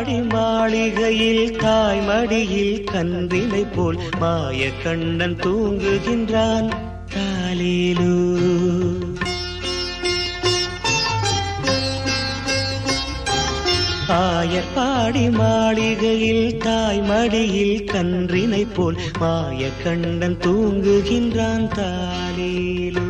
மாடி மாளிகையில் தாய்மடியில் கன்றினை போல் மாய கண்ணன் தூங்குகின்றான் தாலேலு ஆயர்பாடி மாளிகையில் தாய்மடியில் கன்றினை போல் மாய கண்ணன் தூங்குகின்றான். தாலேலு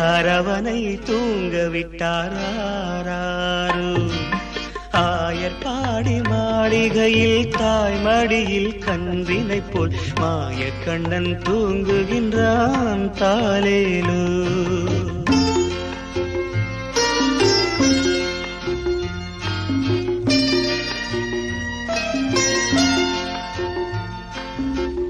யார் அவனை தூங்க விட்டார் ஆராரோ ஆயர்பாடி மாளிகையில் தாய் மடியில் கன்றினை போல் மாயக்கண்ணன் தூங்குகின்றான் தாலேலு thank you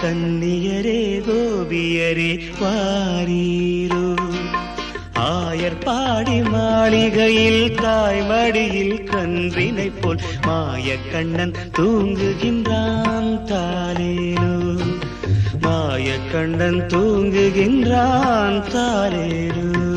கன்னியரே கோபியரே வாரீரோ. ஆயர் பாடி மாளிகையில் தாய்மடியில் கன்றினை போல் மாய கண்ணன் தூங்குகின்றான் தாலேலோ மாய கண்ணன் தூங்குகின்றான் தாலேலோ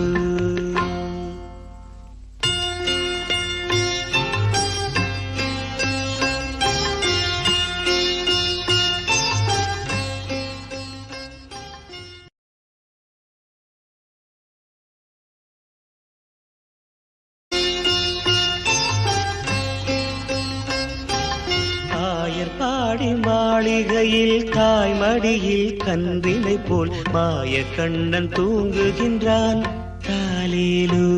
ஆயர்பாடி மாளிகையில் தாய்மடியில் கன்றினை போல் மாய கண்ணன் தூங்குகின்றான். தாலேலோ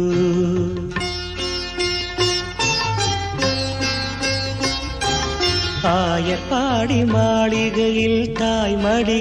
ஆயர்பாடி மாளிகையில் தாய்மடி